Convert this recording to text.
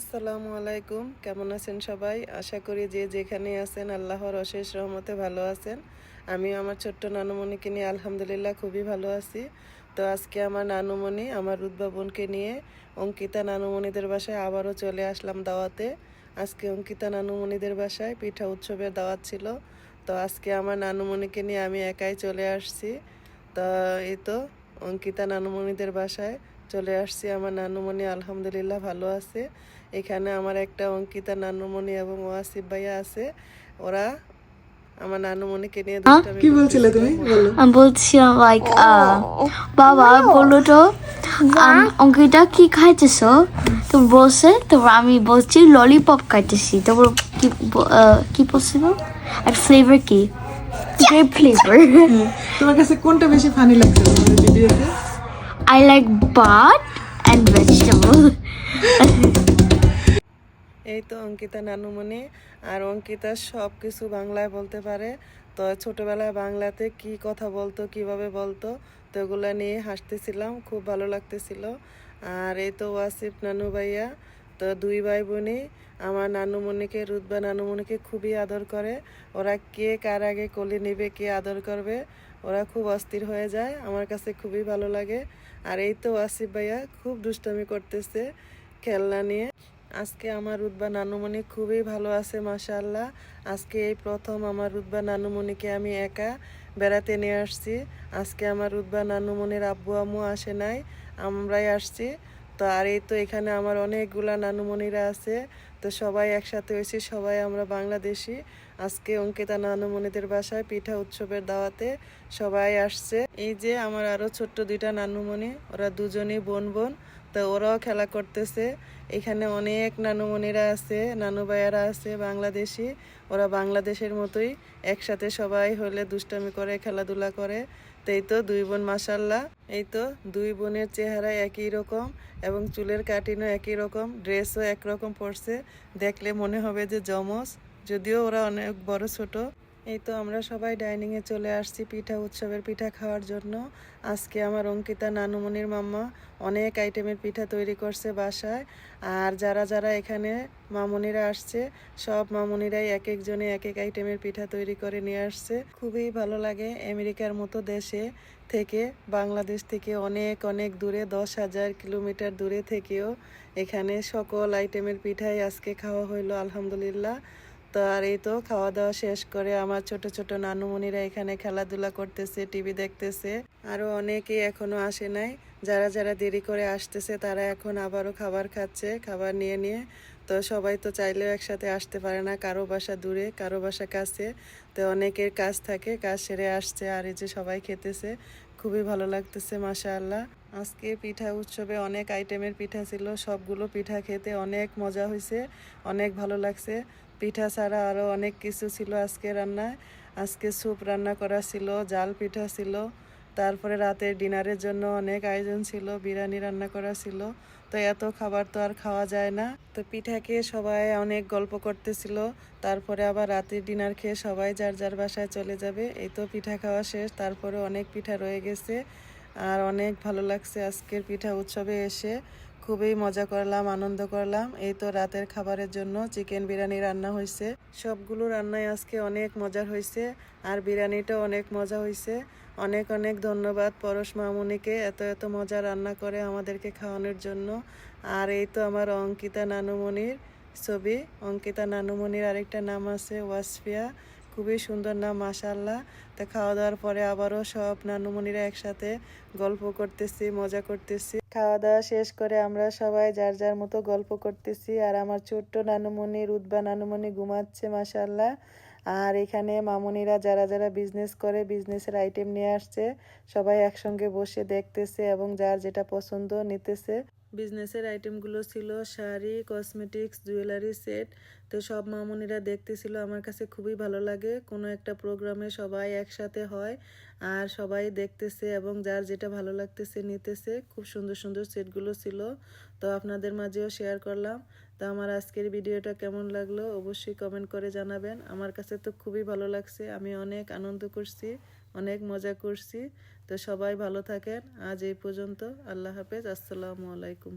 আসসালামু আলাইকুম। কেমন আছেন সবাই? আশা করি যে যেখানে আছেন, আল্লাহর অশেষ রহমতে ভালো আছেন। আমি আমার ছোট্ট নানুমণিকে নিয়ে আলহামদুলিল্লাহ খুবই ভালো আছি। তো আজকে আমার নানুমণি, আমার উদ্ভাবনকে নিয়ে অঙ্কিতা নানুমণিদের বাসায় আবারও চলে আসলাম দাওয়াতে। আজকে অঙ্কিতা নানুমণিদের বাসায় পিঠা উৎসবের দাওয়াত ছিল। তো আজকে আমার নানুমণিকে নিয়ে আমি একাই চলে আসছি। তো এই তো অঙ্কিতা নানুমণিদের বাসায় চলে আসছি। আমার নানুমণি আলহামদুলিল্লাহ ভালো আছে। এখানে আমার একটা অঙ্কিতা নানুমণি এবং ওয়াসিফ ভাইয়া আছে। ওরা আমার নানুমণিকে নিয়ে কি বলছিলে তুমি? আমি বলছিলাম লাইক বাবা বলল তো অঙ্কিতা কি খাইতেছ? তো বলছে তারপর আমি বলছি ললিপপ খাইতেছি। তারপর কি কি বলছিল আর ফ্লেভার কি? গ্রেপ ফ্লেভার হ্যাঁ, তোমার কাছে কোনটা বেশি ফানি লাগছে ভিডিওতে I like but and vegetable এই তো অঙ্কিতা নানুমণি আর অঙ্কিতা সব কিছু বাংলায় বলতে পারে। তো ছোটবেলায় বাংলাতে কি কথা বলতো, কীভাবে বলতো, তো ওগুলো নিয়ে হাসতেছিলাম, খুব ভালো লাগতেছিল। আর এই তো ওয়াসিফ নানু ভাইয়া, তো দুই ভাই বোনই আমার নানুমণিকে রুদবা নানুমণিকে খুবই আদর করে। ওরা কে কার আগে কোলে নেবে, কে আদর করবে ওরা খুব অস্থির হয়ে যায়। আমার কাছে খুবই ভালো লাগে। আর এই তো আসিফ ভাইয়া খুব দুষ্টামি করতেছে খেলনা নিয়ে। আজকে আমার রুদবা নানুমণি খুবই ভালো আছে মাশাল্লাহ আজকে এই প্রথম আমার রুদবা নানুমণিকে আমি একা বেড়াতে নিয়ে আসছি। আজকে আমার রুদবা নানুমণির আব্বু আম্মু আসে নাই, আমরাই আসছি। তো আর এই তো এখানে আমার অনেকগুলা নানুমণিরা আছে। তো সবাই একসাথে হয়েছি, সবাই আমরা বাংলাদেশি। আজকে অঙ্কিতা নানুমণিদের বাসায় পিঠা উৎসবের দাওয়াতে সবাই আসছে। এই যে আমার আরও ছোট্ট দুইটা নানুমণি, ওরা দুজনেই বোন বোন, তো ওরাও খেলা করতেছে। এখানে অনেক নানুমণিরা আছে, নানু ভাইয়ারা আছে, বাংলাদেশি। ওরা বাংলাদেশের মতোই একসাথে সবাই হলে দুষ্টামি করে, খেলাধুলা করে। এই তো দুই বোন মাসাল্লাহ এই তো দুই বোনের চেহারা একই রকম এবং চুলের কাটিনও একই রকম, ড্রেসও একরকম পরছে। দেখলে মনে হবে যে জমজ যদিও ওরা অনেক বড় ছোট। এই তো আমরা সবাই ডাইনিংয়ে চলে আসছি পিঠা উৎসবের পিঠা খাওয়ার জন্য। আজকে আমার অঙ্কিতা নানুমনির মাম্মা অনেক আইটেমের পিঠা তৈরি করছে বাসায়। আর যারা যারা এখানে মামুনিরা আসছে, সব মামুনিরাই এক একজনে এক এক আইটেমের পিঠা তৈরি করে নিয়ে আসছে। খুবই ভালো লাগে আমেরিকার মতো দেশে থেকে, বাংলাদেশ থেকে অনেক অনেক দূরে, দশ হাজার কিলোমিটার দূরে থেকেও এখানে সকল আইটেমের পিঠাই আজকে খাওয়া হইল, আলহামদুলিল্লাহ। তো আর এই তো খাওয়া দাওয়া শেষ করে আমার ছোট ছোট নানুমণিরা এখানে খেলাধুলা করতেছে, টিভি দেখতেছে। আরও অনেকেই এখনও আসে নাই। যারা যারা দেরি করে আসতেছে, তারা এখন আবারও খাবার খাচ্ছে, খাবার নিয়ে নিয়ে। তো সবাই তো চাইলেও একসাথে আসতে পারে না, কারও বাসা দূরে, কারও বাসা কাছে। তো অনেকের কাজ থাকে, কাজ সেরে আসছে, আর এই যে সবাই খেতেছে, খুবই ভালো লাগতেছে, মাশাআল্লাহ। আজকে পিঠা উৎসবে অনেক আইটেমের পিঠা ছিল, সবগুলো পিঠা খেতে অনেক মজা হয়েছে, অনেক ভালো লাগছে। পিঠা ছাড়া আরও অনেক কিছু ছিল আজকে রান্নায়। আজকে স্যুপ রান্না করা ছিল, জাল পিঠা ছিল, তারপরে রাতের ডিনারের জন্য অনেক আয়োজন ছিল, বিরিয়ানি রান্না করা ছিল। তো এত খাবার তো আর খাওয়া যায় না। তো পিঠা খেয়ে সবাই অনেক গল্প করতেছিল, তারপরে আবার রাতের ডিনার খেয়ে সবাই যার যার বাসায় চলে যাবে। এই তো পিঠা খাওয়া শেষ তারপরে অনেক পিঠা রয়ে গেছে। আর অনেক ভালো লাগছে আজকের পিঠা উৎসবে এসে। খুবই মজা করলাম, আনন্দ করলাম। এই তো রাতের খাবারের জন্য চিকেন বিরিয়ানি রান্না হয়েছে সবগুলো রান্নাই আজকে অনেক মজার হয়েছে আর বিরিয়ানিটাও অনেক মজা হয়েছে অনেক অনেক ধন্যবাদ পরশ মামুনিকে এত এত মজা রান্না করে আমাদেরকে খাওয়ানোর জন্য। আর এই তো আমার অঙ্কিতা নানুমণির ছবি। অঙ্কিতা নানুমণির আরেকটা নাম আছে, ওয়াসফিয়া। খুবই সুন্দর না মাশাল্লাহ তো খাওয়া দাওয়ার পরে আবারও সব নানুমণিরা একসাথে গল্প করতেছি, মজা করতেছি। খাওয়া দাওয়া শেষ করে আমরা সবাই যার যার মতো গল্প করতেছি, আর আমার ছোট্ট নানুমণি রুদবা নানুমণি ঘুমাচ্ছে মাশাল্লাহ আর এখানে মামুনিরা যারা যারা বিজনেস করে বিজনেসের আইটেম নিয়ে আসছে, সবাই একসঙ্গে বসে দেখতেছে এবং যার যেটা পছন্দ নিতেছে। বিজনেসের আইটেমগুলো ছিল, শাড়ি, কসমেটিক্স, জুয়েলারি সেট। তো সব মামুনিরা দেখতেছিল, আমার কাছে খুবই ভালো লাগে। কোনো একটা প্রোগ্রামে সবাই একসাথে হয় আর সবাই দেখতেছে এবং যার যেটা ভালো লাগতেছে নিতেছে। খুব সুন্দর সুন্দর সেটগুলো ছিল। তো আপনাদের মাঝেও শেয়ার করলাম। তো আমার আজকের ভিডিওটা কেমন লাগল অবশ্যই কমেন্ট করে জানাবেন। আমার কাছে তো খুবই ভালো লাগছে, আমি অনেক আনন্দ করছি। অনেক মজা করছি। তো সবাই ভালো থাকেন। আজ এই পর্যন্ত। আল্লাহ হাফেজ। আসসালামু আলাইকুম।